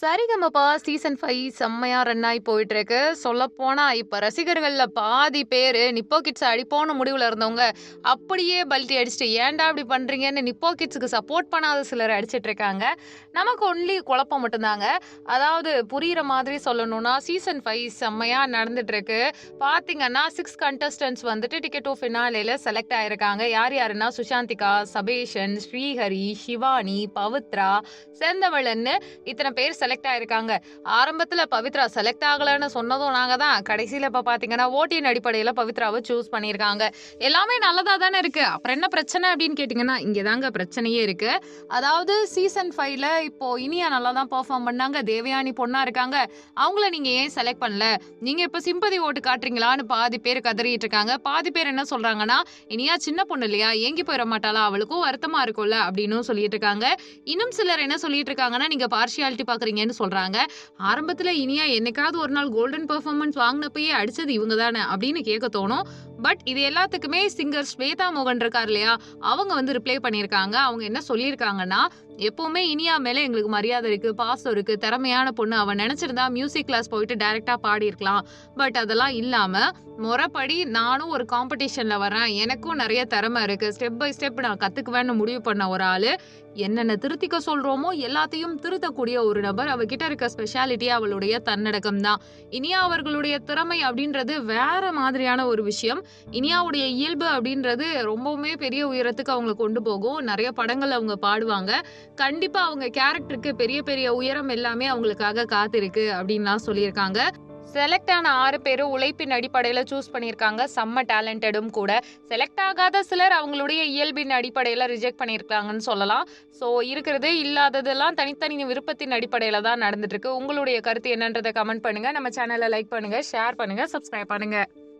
Sa Re Ga Ma Pa season five செம்மையா run ஆகி போயிட்டு இருக்கு இப்போ இப்ப ரசிகர்கள்ல பாதி பேர் நிப்போ கிட்ஸ் அடிப்போன முடிவுல இருந்தவங்க அப்படியே பல்ட்டி அடிச்சுட்டு ஏன்டா இப்படி பண்றீங்கன்னு நிப்போ கிட்ஸுக்கு சப்போர்ட் பண்ணாத சிலர் அடிச்சிட்டு இருக்காங்க. நமக்கு ஒன்லி குழப்பம் மட்டும்தாங்க. அதாவது புரியுற மாதிரி சொல்லணும்னா சீசன் ஃபைவ் செம்மையா நடந்துட்டு இருக்கு பாத்தீங்கன்னா சிக்ஸ் கண்டஸ்டன்ஸ் வந்துட்டு டிக்கெட் ஆஃப் ஃபினாலேல செலக்ட் ஆயிருக்காங்க. யார் யாருன்னா சுஷாந்திகா சபேஷன் ஸ்ரீஹரி சிவானி பவித்ரா செந்தமிழன்னு இத்தனை பேர் செலக்ட் ஆயிருக்காங்க. ஆரம்பத்துல பவித்ரா செலக்ட் ஆகலன்னு சொன்னதும் நாங்க தான். கடைசியில இப்ப பாத்தீங்கன்னா ஓட்டின் அடிப்படையில பவித்ராவை சூஸ் பண்ணியிருக்காங்க. எல்லாமே நல்லதா தானே இருக்கு. அப்புறம் என்ன பிரச்சனை அப்படின்னு கேட்டீங்கன்னா இங்கதாங்க பிரச்சனையே இருக்கு. அதாவது சீசன் ஃபைவ்ல இப்போ இனியா நல்லா தான் பெர்ஃபார்ம் பண்ணாங்க. தேவயானி பொண்ணா இருக்காங்க. அவங்கள நீங்க ஏன் செலக்ட் பண்ணல? நீங்க இப்ப சிம்பதி ஓட்டு காட்டுறீங்களான்னு பாதி பேர் கதறிட்டு இருக்காங்க. பாதி பேர் என்ன சொல்றாங்கன்னா இனியா சின்ன பொண்ணு இல்லையா? ஏங்கி போயிட மாட்டாளா? அவளுக்கும் வருத்தமா இருக்கும்ல அப்படின்னு சொல்லிட்டு இருக்காங்க. இன்னும் சிலர் என்ன சொல்லிட்டு இருக்காங்கன்னா நீங்க பார்ஷியாலிட்டி பாக்குறீங்கன்னு சொல்றாங்க. ஆரம்பத்துல இனியா என்னைக்காவது ஒரு நாள் கோல்டன் பெர்ஃபார்மன்ஸ் வாங்கினப்பயே அடிச்சது இவங்க தானே அப்படின்னு கேட்க தோணும். பட் இது எல்லாத்துக்குமே சிங்கர் ஸ்வேதா மோகன் இருக்கார் இல்லையா? அவங்க வந்து ரிப்ளை பண்ணியிருக்காங்க. அவங்க என்ன சொல்லியிருக்காங்கன்னா எப்பவுமே இனியா மேல எங்களுக்கு மரியாதை இருக்கு பாசம் இருக்கு திறமையான பொண்ணு அவன் நினைச்சிருந்தா மியூசிக் கிளாஸ் போயிட்டு டைரக்டா பாடியிருக்கலாம். பட் அதெல்லாம் இல்லாம முறைப்படி நானும் ஒரு காம்படிஷன்ல வரேன் எனக்கும் நிறைய திறமை இருக்கு. ஸ்டெப் பை ஸ்டெப் நான் கத்துக்குவேன்னு முடிவு பண்ண ஒரு ஆளு. என்னென்ன திருத்திக்க சொல்றோமோ எல்லாத்தையும் திருத்தக்கூடிய ஒரு நபர். அவகிட்ட இருக்க ஸ்பெஷாலிட்டி அவளுடைய தன்னடக்கம் தான் இனியா அவர்களுடைய திறமை அப்படின்றது வேற மாதிரியான ஒரு விஷயம். இனியாவுடைய இயல்பு அப்படின்றது ரொம்பவுமே பெரிய உயரத்துக்கு அவங்களை கொண்டு போகும். நிறைய படங்கள் அவங்க பாடுவாங்க. கண்டிப்பா அவங்க கேரக்டருக்கு பெரிய பெரிய உயரம் எல்லாமே அவங்களுக்காக காத்திருக்கு அப்படின்லாம் சொல்லியிருக்காங்க. செலக்ட் ஆன ஆறு பேரும் உழைப்பின் அடிப்படையில் சூஸ் பண்ணியிருக்காங்க. செம்ம டேலண்டடும் கூட. செலக்ட் ஆகாத சிலர் அவங்களுடைய இயல்பின் அடிப்படையில் ரிஜெக்ட் பண்ணியிருக்காங்கன்னு சொல்லலாம். ஸோ இருக்கிறது இல்லாததெல்லாம் தனித்தனி விருப்பத்தின் அடிப்படையில் தான் நடந்துட்டு இருக்கு. உங்களுடைய கருத்து என்னன்றதை கமெண்ட் பண்ணுங்க. நம்ம சேனலை லைக் பண்ணுங்க ஷேர் பண்ணுங்க சப்ஸ்கிரைப் பண்ணுங்க.